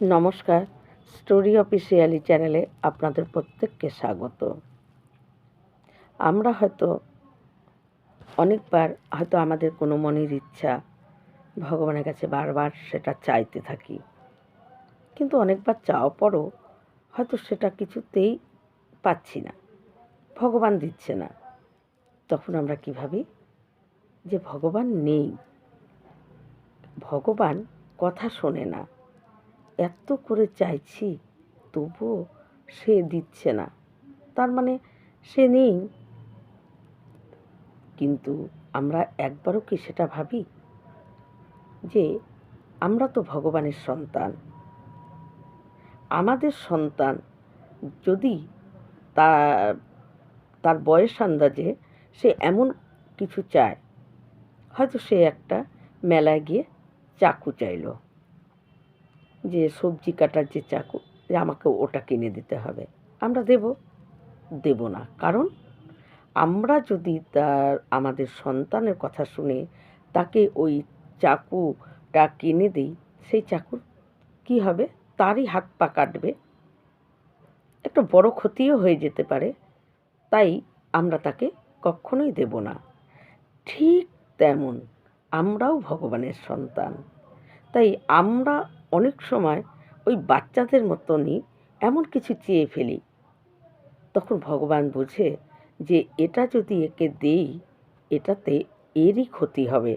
নমস্কার, story officially চ্যানেলে আপনাদের প্রত্যেককে স্বাগত। আমরা হয়তো অনেকবার হয়তো আমাদের কোনো মনের ইচ্ছা ভগবানের কাছে বারবার সেটা চাইতে থাকি। কিন্তু অনেকবার চাওয়ার পরও হয়তো সেটা কিছুতেই পাচ্ছি না, ভগবান দিচ্ছে না। তখন আমরা কী ভাবি? যে ভগবান নেই, ভগবান কথা শোনে না। এত করে চাইছি, তবুও সে দিচ্ছে না। তার মানে সে নেই। কিন্তু আমরা একবারও কি সেটা ভাবি? যে আমরা তো ভগবানের সন্তান। আমাদের সন্তান যদি তার তার বয়স আন্দাজে সে এমন কিছু চায়, হয়তো সে একটা মেলায় গিয়ে চাকু চাইলো। যে সবজি কাটার যে চাকু, যে আমাকে ওটা কিনে দিতে হবে। আমরা দেব দেব না। কারণ আমরা যদি তার, আমাদের সন্তানের কথা শুনে তাকে ওই চাকুটা কিনে দিই, সেই চাকুর কি হবে? তারই হাত পা কাটবে। একটা বড় ক্ষতিও হয়ে যেতে পারে। তাই আমরা তাকে কখনোই দেব না। ঠিক তেমন আমরাও ভগবানের সন্তান। তাই আমরা অনেক সময় ওই বাচ্চাদের মতনই এমন কিছু চেয়ে ফেলি। তখন ভগবান বোঝে যে এটা যদি একে দেই, এটাতে এরই ক্ষতি হবে।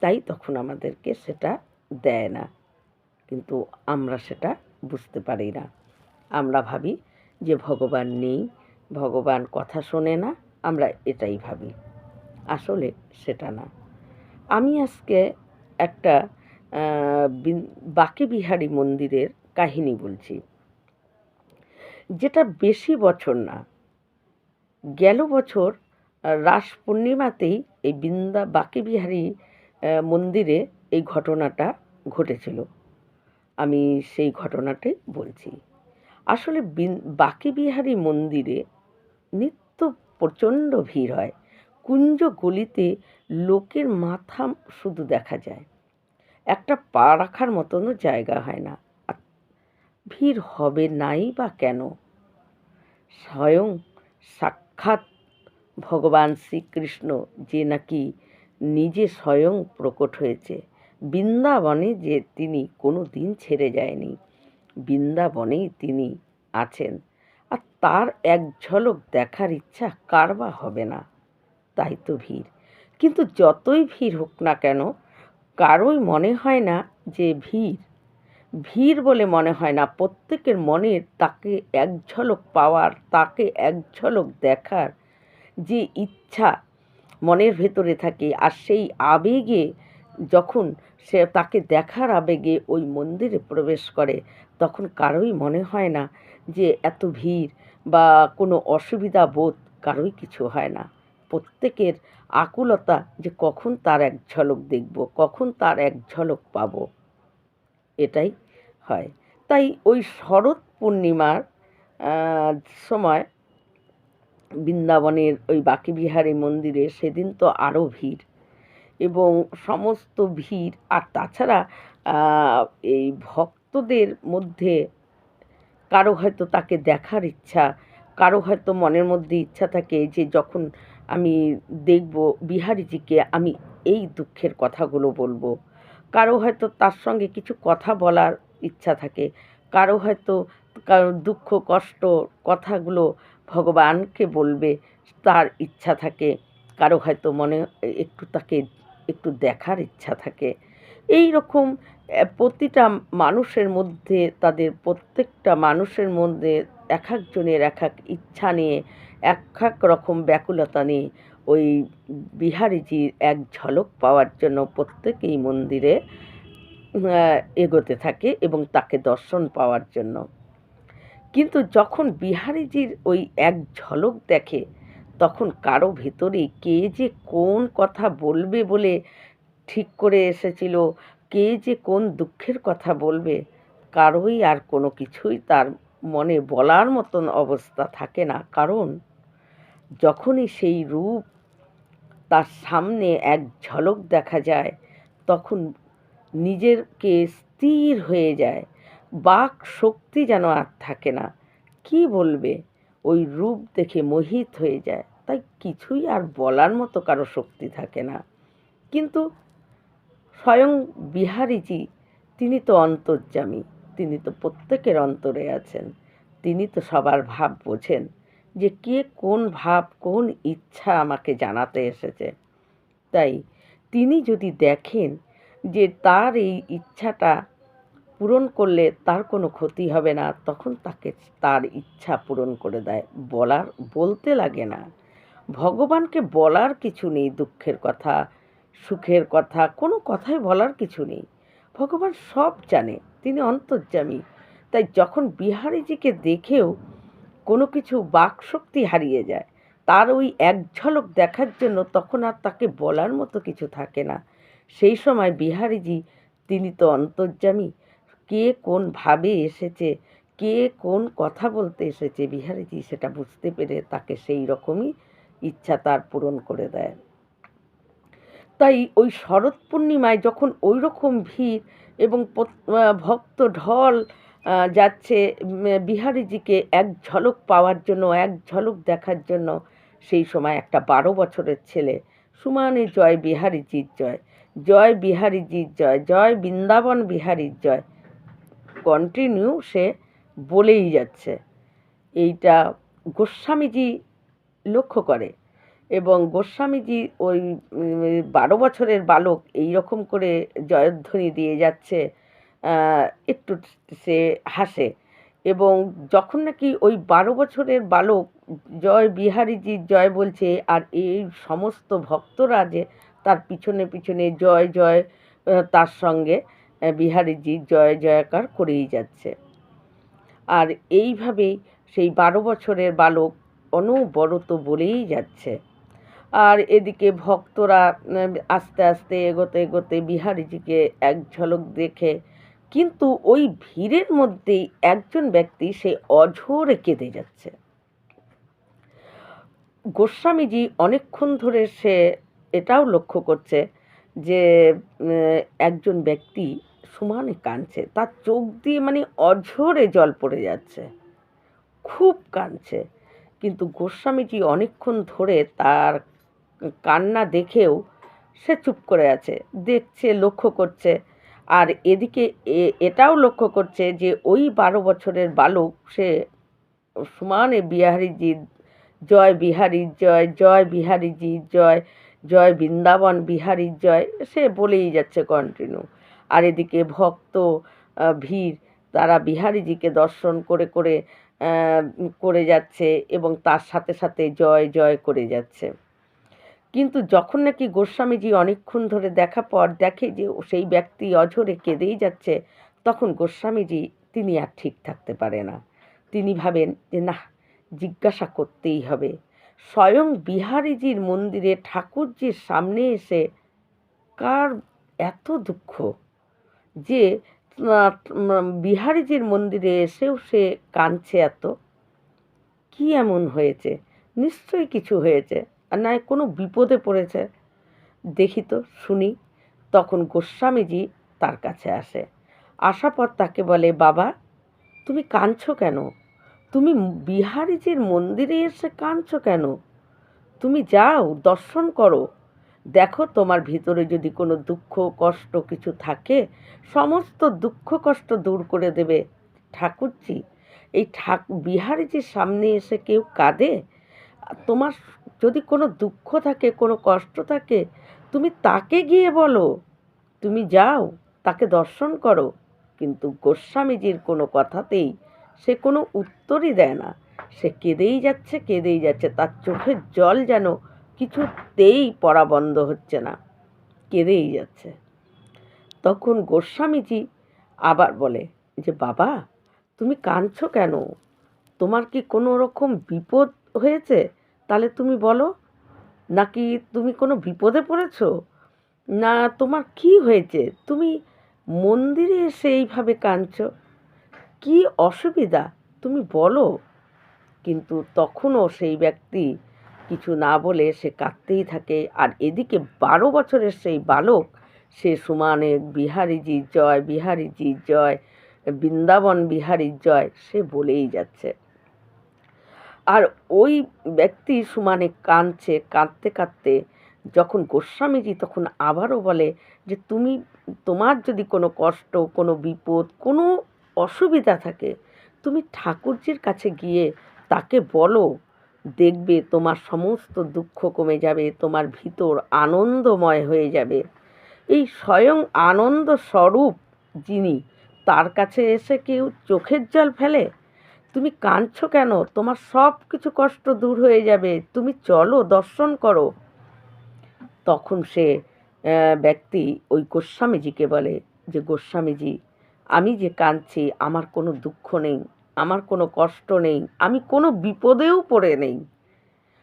তাই তখন আমাদেরকে সেটা দেয় না। কিন্তু আমরা সেটা বুঝতে পারি না। আমরা ভাবি যে ভগবান নেই, ভগবান কথা শোনে না, আমরা এটাই ভাবি। আসলে সেটা না। আমি আজকে একটা বাকে বিহারী মন্দিরের কাহিনী বলছি। যেটা বেশি বছর না, গেল বছর রাস পূর্ণিমাতেই এই বৃন্দা, বাকে বিহারী মন্দিরে এই ঘটনাটা ঘটেছিল। আমি সেই ঘটনাটাই বলছি। আসলে বাকি বিহারী মন্দিরে নিত্য প্রচণ্ড ভিড় হয়। কুঞ্জ গলিতে লোকের মাথা শুধু দেখা যায়। একটা পা রাখার মতনও জায়গা হয় না। ভিড় হবে নাই বা কেন? স্বয়ং সাক্ষাৎ ভগবান শ্রীকৃষ্ণ যে নাকি নিজে স্বয়ং প্রকট হয়েছে। বৃন্দাবনে যে তিনি কোনো দিন ছেড়ে যায়নি। বৃন্দাবনেই তিনি আছেন। আর তার এক ঝলক দেখার ইচ্ছা কার বা হবে না? তাই তো ভিড়। কিন্তু যতই ভিড় হোক না কেন কারোই মনে হয় না যে ভিড় ভিড় বলে মনে হয় না, প্রত্যেকের মনের তাকে এক ঝলক পাওয়ার, তাকে এক ঝলক দেখার যে ইচ্ছা মনের ভেতরে থাকে। আর সেই আবেগে যখন সে তাকে দেখার আবেগে ওই মন্দিরে প্রবেশ করে, তখন কারোই মনে হয় না যে এত ভিড় বা কোনো অসুবিধা বোধ, কারোই কিছু হয় না। প্রত্যেকের আকুলতা যে কখন তার এক ঝলক দেখব, কখন তার এক ঝলক পাব, এটাই হয়। তাই ওই শরৎ পূর্ণিমার সময় বৃন্দাবনের ওই বাকিবিহারী মন্দিরে সেদিন তো আরও ভিড় এবং সমস্ত ভিড়। আর তাছাড়া এই ভক্তদের মধ্যে কারও হয়তো তাকে দেখার ইচ্ছা, কারও হয়তো মনের মধ্যে ইচ্ছা থাকে যে যখন আমি দেখব, বিহারিজিকে আমি এই দুঃখের কথাগুলো বলব। কারও হয়তো তার সঙ্গে কিছু কথা বলার ইচ্ছা থাকে, কারও হয়তো কারও দুঃখ, কষ্ট কথাগুলো ভগবানকে বলবে, তার ইচ্ছা থাকে। কারও হয়তো মনে, একটু তাকে একটু দেখার ইচ্ছা থাকে। এই রকম প্রতিটা মানুষের মধ্যে, তাদের প্রত্যেকটা মানুষের মধ্যে এক একজনের এক এক ইচ্ছা নিয়ে এক এক রকম ব্যাকুলতা নিয়ে ওই বিহারিজির এক ঝলক পাওয়ার জন্য প্রত্যেকেই মন্দিরে এগোতে থাকে এবং তাকে দর্শন পাওয়ার জন্য। কিন্তু যখন বিহারিজির ওই এক ঝলক দেখে, তখন কারও ভেতরে কে যে কোন কথা বলবে বলে ঠিক করে এসেছিল, কে যে কোন দুঃখের কথা বলবে, কারোই আর কোনো কিছুই তার মনে বলার মতন অবস্থা থাকে না। কারণ যখনই সেই রূপ তার সামনে এক ঝলক দেখা যায়, তখন নিজেরকে স্থির হয়ে যায়। বাক শক্তি যেন আর থাকে না। কি বলবে? ওই রূপ দেখে মোহিত হয়ে যায়। তাই কিছুই আর বলার মতো কারও শক্তি থাকে না। কিন্তু স্বয়ং বিহারীজি, তিনি তো অন্তর্যামী, তিনি তো প্রত্যেকের অন্তরে আছেন, তিনি তো সবার ভাব বোঝেন। যে কে কোন ভাব, কোন ইচ্ছা আমাকে জানাতে এসেছে। তাই তিনি যদি দেখেন যে তার এই ইচ্ছাটা পূরণ করলে তার কোনো ক্ষতি হবে না, তখন তাকে তার ইচ্ছা পূরণ করে দেয়। বলার, বলতে লাগে না। ভগবানকে বলার কিছু নেই দুঃখের কথা, সুখের কথা, কোনো কথাই বলার কিছু নেই। ভগবান সব জানে, তিনি অন্তর্যামী। তাই যখন বিহারীজিকে দেখেও কোনো কিছু বাকশক্তি হারিয়ে যায়। তার ওই এক ঝলক দেখার জন্য তখন আর তাকে বলার মতো কিছু থাকে না। সেই সময় বিহারিজি, তিনি তো অন্তর্যামী, কে কোন ভাবে এসেছে, কে কোন কথা বলতে এসেছে বিহারিজি সেটা বুঝতে পেরে তাকে সেই রকমই ইচ্ছা তার পূরণ করে দেয়। তাই ওই শরৎ পূর্ণিমায় যখন ওই রকম ভিড় এবং ভক্ত ঢল যাচ্ছে বিহারিজিকে এক ঝলক পাওয়ার জন্য, এক ঝলক দেখার জন্য সেই সময় একটা বারো বছরের ছেলে সুমানে জয়, বিহারীজির জয়। জয় বিহারীজির জয় জয় বৃন্দাবন বিহারীর জয়। কন্টিনিউ সে বলেই যাচ্ছে। এইটা গোস্বামীজি লক্ষ্য করে এবং গোস্বামীজি ওই বারো বছরের বালক এই রকম করে জয়ধ্বনি দিয়ে যাচ্ছে। একটু সে হাসে। এবং যখন নাকি ওই বারো বছরের বালক জয় বিহারীজির জয় বলছে, আর এই সমস্ত ভক্তরা যে তার পিছনে পিছনে জয় জয় তার সঙ্গে বিহারীজি জয়, জয়কার করেই যাচ্ছে। আর এইভাবেই সেই বারো বছরের বালক অনবরত বলেই যাচ্ছে। আর এদিকে ভক্তরা আস্তে আস্তে এগোতে এগোতে বিহারীজিকে এক ঝলক দেখে কিন্তু ওই ভিড়ের মধ্যেই একজন ব্যক্তি সে অঝোরে কেঁদে যাচ্ছে। গোস্বামীজি অনেকক্ষণ ধরে সে এটাও লক্ষ্য করছে যে একজন ব্যক্তি সমানে কাঁদছে। তার চোখ দিয়ে মানে অঝোরে জল পড়ে যাচ্ছে। খুব কাঁদছে। কিন্তু গোস্বামীজি অনেকক্ষণ ধরে তার কান্না দেখেও সে চুপ করে আছে। দেখছে, লক্ষ্য করছে আর এদিকে এটাও লক্ষ্য করছে যে ওই বারো বছরের বালক, সে সমানে বিহারীজির জয় বিহারীর জয় জয় বিহারীজির জয় জয় বৃন্দাবন বিহারীর জয়, সে বলেই যাচ্ছে কন্টিনিউ আর এদিকে ভক্ত ভিড়, তারা বিহারিজিকে দর্শন করে করে করে যাচ্ছে এবং তার সাথে সাথে জয় জয় করে যাচ্ছে। কিন্তু যখন নাকি গোস্বামীজি অনেকক্ষণ ধরে দেখা পর দেখে যে সেই ব্যক্তি অঝরে কেঁদেই যাচ্ছে, তখন গোস্বামীজি তিনি আর ঠিক থাকতে পারে না। তিনি ভাবেন যে না জিজ্ঞাসা করতেই হবে। স্বয়ং বিহারীজির মন্দিরে ঠাকুরজির সামনে এসে কার এত দুঃখ যে বিহারীজির মন্দিরে এসেও সে কাঁদছে এত? কি এমন হয়েছে? নিশ্চয়ই কিছু হয়েছে। আর নয় কোনো বিপদে পড়েছে। দেখি তো, শুনি। তখন গোস্বামীজি তার কাছে আসে। আসার পর তাকে বলে, বাবা, তুমি কাঁদছ কেন? তুমি বিহারীজির মন্দিরে এসে কাঁদছ কেন? তুমি যাও, দর্শন করো। দেখো তোমার ভিতরে যদি কোনো দুঃখ, কষ্ট কিছু থাকে, সমস্ত দুঃখ, কষ্ট দূর করে দেবে। ঠাকুরজি, এই ঠাক, বিহারীজির সামনে এসে কেউ কাঁদে? তোমার যদি কোনো দুঃখ থাকে, কোনো কষ্ট থাকে, তুমি তাকে গিয়ে বলো। তুমি যাও, তাকে দর্শন করো। কিন্তু গোস্বামীজির কোনো কথাতেই সে কোনো উত্তরই দেয় না। সে কেঁদেই যাচ্ছে কেঁদেই যাচ্ছে। তার চোখের জল যেন কিছুতেই পড়া বন্ধ হচ্ছে না। কেঁদেই যাচ্ছে। তখন গোস্বামীজি আবার বলে, যে বাবা, তুমি কাঁদছো কেন? তোমার কি কোনো রকম বিপদ হয়েছে? তাহলে তুমি বলো, নাকি তুমি কোনো বিপদে পড়েছো? না, তোমার কি হয়েছে? তুমি মন্দিরে এসে এইভাবে কাঁদছ? কি অসুবিধা? তুমি বলো। কিন্তু তখনও সেই ব্যক্তি কিছু না বলে সে কাঁদতেই থাকে। আর এদিকে বারো বছরের সেই বালক, সে সমানে বিহারীজি জয় বিহারীজি জয়, বৃন্দাবন বিহারীর জয়, সে বলেই যাচ্ছে। আর ওই ব্যক্তি সুমানে কাঁদছে, কাঁদতে কাঁদতে যখন গোস্বামীজি তখন আবারও বলে যে, তুমি, তোমার যদি কোনো কষ্ট, কোনো বিপদ, কোনো অসুবিধা থাকে, তুমি ঠাকুরজির কাছে গিয়ে তাকে বলো, দেখবে তোমার সমস্ত দুঃখ কমে যাবে, তোমার ভিতর আনন্দময় হয়ে যাবে। এই স্বয়ং আনন্দ স্বরূপ যিনি, তার কাছে এসে কেউ চোখের জল ফেলে? তুমি কাঁদছো কেন? তোমার সব কিছু কষ্ট দূর হয়ে যাবে। তুমি চলো, দর্শন করো। তখন সে ব্যক্তি ওই গোস্বামীজিকে বলে যে, গোস্বামীজি, আমি যে কাঁদছি, আমার কোনো দুঃখ নেই, আমার কোনো কষ্ট নেই, আমি কোনো বিপদেও পড়ে নেই।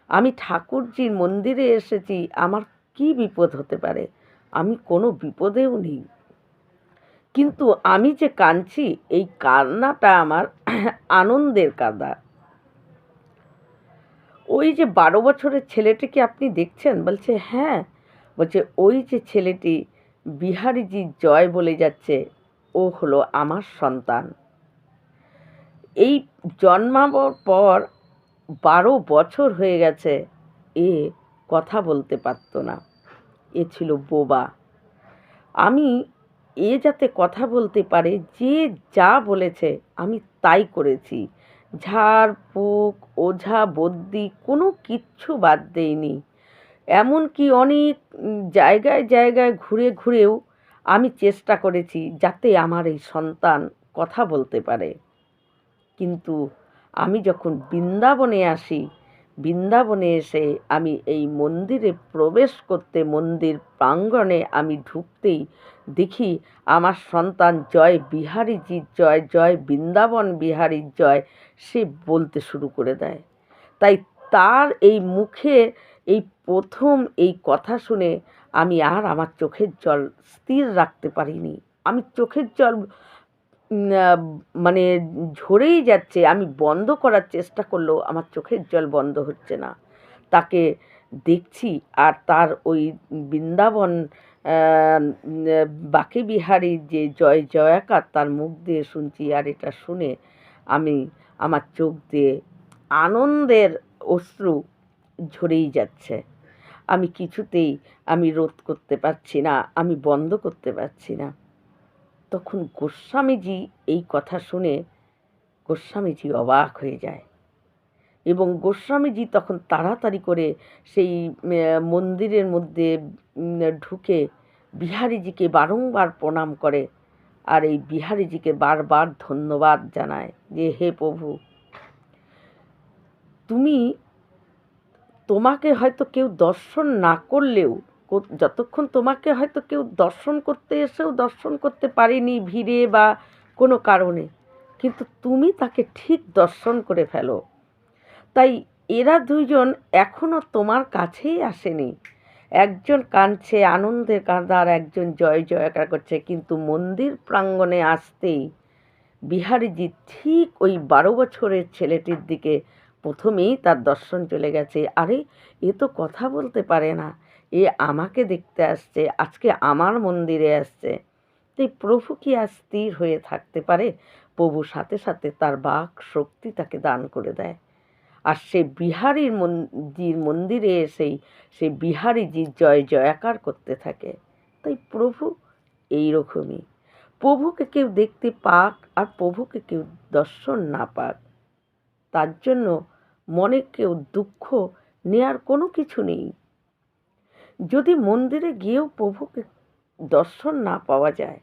আমি ঠাকুরজির মন্দিরে এসেছি, আমার কি বিপদ হতে পারে? আমি কোনো বিপদেও নেই। কিন্তু আমি যে কাঁদছি, এই কান্নাটা আমার আনন্দের কাঁদা। ওই যে বারো বছরের ছেলেটিকে আপনি দেখছেন? বলছে হ্যাঁ। বলছে, ওই যে ছেলেটি বিহারিজি জয় বলে যাচ্ছে, ও হলো আমার সন্তান। এই জন্মাবার পর বারো বছর হয়ে গেছে, এ কথা বলতে পারতো না। এ ছিল বোবা। আমি এ যাতে কথা বলতে পারে, যে যা বলেছে, আমি তাই করেছি। ঝাড় ফুক ওঝা, বদ্যি, কোনো কিচ্ছু বাদ দেইনি। এমনকি অনেক জায়গায় জায়গায় ঘুরে ঘুরেও আমি চেষ্টা করেছি যাতে আমার এই সন্তান কথা বলতে পারে। কিন্তু আমি যখন বৃন্দাবনে আসি, বৃন্দাবনে এসে আমি এই মন্দিরে প্রবেশ করতে মন্দির প্রাঙ্গণে আমি ঢুকতেই দেখি আমার সন্তান জয় বিহারীজির জয় জয় বৃন্দাবন বিহারীর জয়, সে বলতে শুরু করে দেয়। তাই তার এই মুখে এই প্রথম এই কথা শুনে আমি আর আমার চোখের জল স্থির রাখতে পারিনি। আমি চোখের জল মানে ঝরেই যাচ্ছে, আমি বন্ধ করার চেষ্টা করলেও আমার চোখের জল বন্ধ হচ্ছে না। তাকে দেখছি আর তার ওই বৃন্দাবন বাকি বিহারীর যে জয় জয়াকার, তার মুখ দিয়ে শুনছি আর এটা শুনে আমি আমার চোখ দিয়ে আনন্দের অশ্রু ঝরেই যাচ্ছে। আমি কিছুতেই আমি রোধ করতে পারছি না, আমি বন্ধ করতে পারছি না। তখন গোস্বামীজি এই কথা শুনে গোস্বামীজি অবাক হয়ে যায়। এবং গোস্বামীজি তখন তাড়াতাড়ি করে সেই মন্দিরের মধ্যে ঢুকে বিহারীজিকে বারংবার প্রণাম করে আর এই বিহারীজিকে বারবার ধন্যবাদ জানায় যে, হে প্রভু, তুমি তোমাকে হয়তো কেউ দর্শন না করলেও যতক্ষণ তোমাকে হয়তো কেউ দর্শন করতে এসেও দর্শন করতে পারেনি ভিড়ে বা কোনো কারণে, কিন্তু তুমি তাকে ঠিক দর্শন করে ফেলো। তাই এরা দুজন এখনও তোমার কাছেই আসেনি। একজন কাঁদছে, আনন্দের কাঁদা, আর একজন জয় জয়কার করছে। কিন্তু মন্দির প্রাঙ্গণে আসতেই বিহারীজি ঠিক ওই বারো বছরের ছেলেটির দিকে প্রথমেই তার দর্শন চলে গেছে। আরে, এ তো কথা বলতে পারে না। এ আমাকে দেখতে আসছে, আজকে আমার মন্দিরে আসছে। তাই প্রভু কি আর স্থির হয়ে থাকতে পারে? প্রভু সাথে সাথে তার বাক শক্তি তাকে দান করে দেয়। আর সে বিহারীর মন্দির মন্দিরে এসেই সে বিহারীজির জয় জয়াকার করতে থাকে। তাই প্রভু এই রকমই প্রভুকে কেউ দেখতে পাক আর প্রভুকে কেউ দর্শন না পাক। তার জন্য মনে কেউ দুঃখ নেয়ার কোনো কিছু নেই। যদি মন্দিরে গিয়েও প্রভুকে দর্শন না পাওয়া যায়,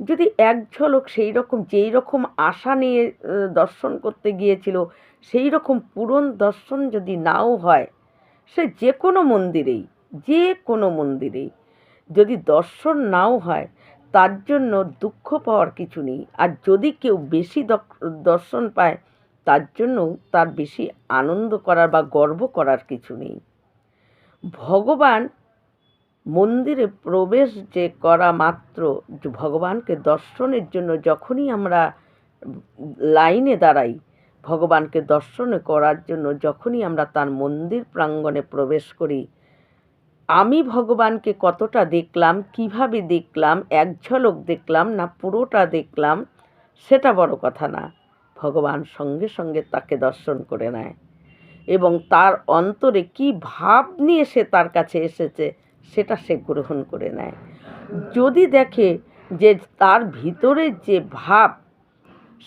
যদি এক ঝলক সেই রকম, যেই রকম আশা নিয়ে দর্শন করতে গিয়েছিল সেই রকম পূরণ দর্শন যদি নাও হয়, সে যে কোনো মন্দিরেই যে কোনো মন্দিরেই যদি দর্শন নাও হয়, তার জন্য দুঃখ পাওয়ার কিছু নেই। আর যদি কেউ বেশি দর্শন পায়, তার জন্য তার বেশি আনন্দ করার বা গর্ব করার কিছু নেই। ভগবান মন্দিরে প্রবেশ যে করা মাত্র, ভগবানকে দর্শনের জন্য যখনই আমরা লাইনে দাঁড়াই ভগবানকে দর্শন করার জন্য যখনই আমরা তার মন্দির প্রাঙ্গণে প্রবেশ করি, আমি ভগবানকে কতটা দেখলাম, কীভাবে দেখলাম, এক ঝলক দেখলাম না পুরোটা দেখলাম, সেটা বড় কথা না। ভগবান সঙ্গে সঙ্গে তাকে দর্শন করে নেয় এবং তার অন্তরে কি ভাব নিয়ে সে তার কাছে এসেছে, সেটা সে গ্রহণ করে নেয়। যদি দেখে যে তার ভিতরে যে ভাব,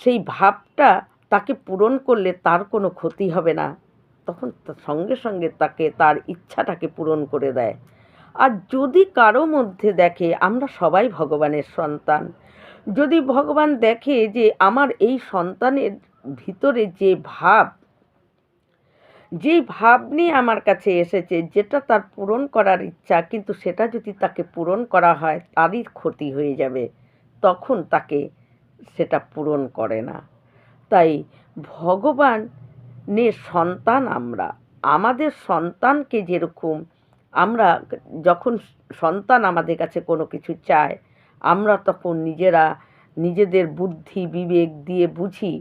সেই ভাবটা তাকে পূরণ করলে তার কোনো ক্ষতি হবে না। তখন সঙ্গে সঙ্গে তাকে তার ইচ্ছাটাকে পূরণ করে দেয়। আর যদি কারও মধ্যে দেখে, আমরা সবাই ভগবানের সন্তান। যদি ভগবান দেখে যে আমার এই সন্তানের ভিতরে যে ভাব যে ভাব নিয়ে আমার কাছে এসেছে, যেটা তার পূরণ করার ইচ্ছা, কিন্তু সেটা যদি তাকে পূরণ করা হয়, তারই ক্ষতি হয়ে যাবে, তখন তাকে সেটা পূরণ করে না। তাই ভগবানের সন্তান আমরা। আমাদের সন্তানকে যেরকম আমরা যখন সন্তান আমাদের কাছে কোনো কিছু চায়, আমরা তখন নিজেরা নিজেদের বুদ্ধি, বিবেক দিয়ে বুঝি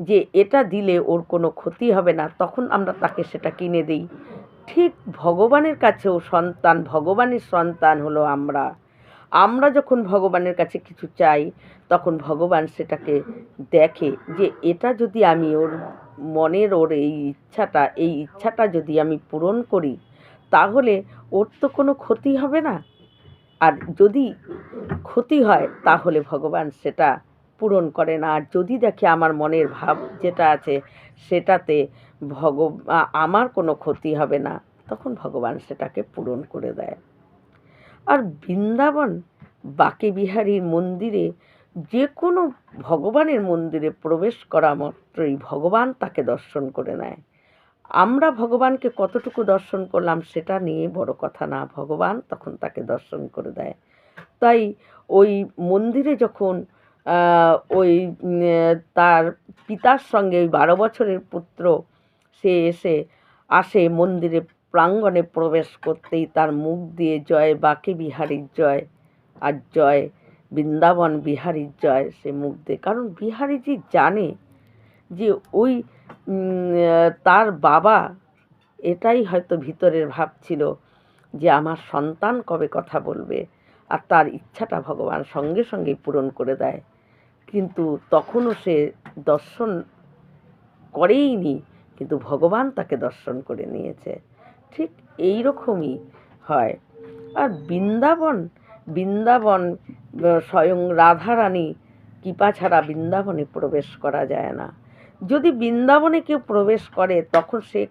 যে এটা দিলে ওর কোনো ক্ষতি হবে না, তখন আমরা তাকে সেটা কিনে দিই। ঠিক ভগবানের কাছেও সন্তান, ভগবানের সন্তান হলো আমরা। আমরা যখন ভগবানের কাছে কিছু চাই, তখন ভগবান সেটাকে দেখে যে এটা যদি আমি ওর মনের ওর এই ইচ্ছাটা এই ইচ্ছাটা যদি আমি পূরণ করি, তাহলে ওর তো কোনো ক্ষতি হবে না। আর যদি ক্ষতি হয়, তাহলে ভগবান সেটা পূরণ করে না। আর যদি দেখে আমার মনের ভাব যেটা আছে, সেটাতে ভগ আমার কোনো ক্ষতি হবে না, তখন ভগবান সেটাকে পূরণ করে দেয়। আর বৃন্দাবন বাকে বিহারীর মন্দিরে যে কোনো ভগবানের মন্দিরে প্রবেশ করা মাত্রই ভগবান তাকে দর্শন করে নেয়। আমরা ভগবানকে কতটুকু দর্শন করলাম সেটা নিয়ে বড় কথা না, ভগবান তখন তাকে দর্শন করে দেয়। তাই ওই মন্দিরে যখন ওই তার পিতার সঙ্গে ওই বারো বছরের পুত্র সে এসে আসে মন্দিরে প্রাঙ্গণে প্রবেশ করতেই তার মুখ দিয়ে জয়, বাকে বিহারীর জয় আর জয়, বৃন্দাবন বিহারীর জয় সে মুখ দিয়ে। কারণ বিহারীজি জানে যে ওই তার বাবা, এটাই হয়তো ভিতরের ভাব ছিল যে আমার সন্তান কবে কথা বলবে আর তার ইচ্ছাটা ভগবান সঙ্গে সঙ্গে পূরণ করে দেয়। কিন্তু তখনও সে দর্শন করেইনি, কিন্তু ভগবান তাকে দর্শন করে নিয়েছে। ঠিক এই রকমই হয়। আর বৃন্দাবন বৃন্দাবন স্বয়ং রাধারানী কৃপা ছাড়া বৃন্দাবনে প্রবেশ করা যায় না। যদি বৃন্দাবনে কেউ প্রবেশ করে, তখন সে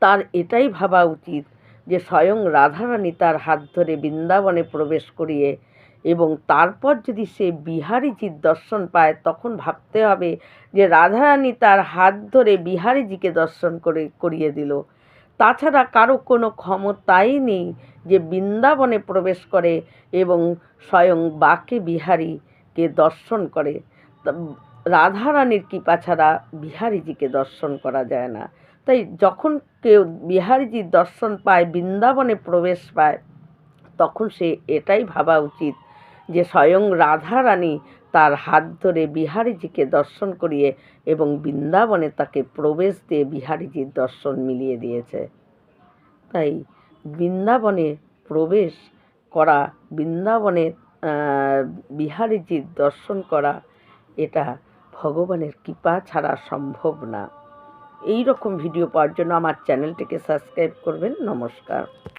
তার এটাই ভাবা উচিত যে স্বয়ং রাধারানী তার হাত ধরে বৃন্দাবনে প্রবেশ করিয়ে এবং তারপর যদি সে বিহারীজির দর্শন পায়, তখন ভাবতে হবে যে রাধারানী তার হাত ধরে বিহারীজিকে দর্শন করে, করিয়ে দিল। তাছাড়া কারও কোনো ক্ষমতাই নেই যে বৃন্দাবনে প্রবেশ করে এবং স্বয়ং বাকে বিহারীকে দর্শন করে। রাধারানীর কৃপা ছাড়া বিহারীজিকে দর্শন করা যায় না। তাই যখন কেউ বিহারীজির দর্শন পায়, বৃন্দাবনে প্রবেশ পায়, তখন সে এটাই ভাবা উচিত যে স্বয়ং রাধারানী তার হাত ধরে বিহারীজিকে দর্শন করিয়ে এবং বৃন্দাবনে তাকে প্রবেশ দিয়ে বিহারীজির দর্শন মিলিয়ে দিয়েছে। তাই বৃন্দাবনে প্রবেশ করা, বৃন্দাবনে বিহারীজির দর্শন করা, এটা ভগবানের কৃপা ছাড়া সম্ভব না। এই রকম ভিডিও পাওয়ার জন্য আমার চ্যানেলটিকে সাবস্ক্রাইব করবেন। নমস্কার।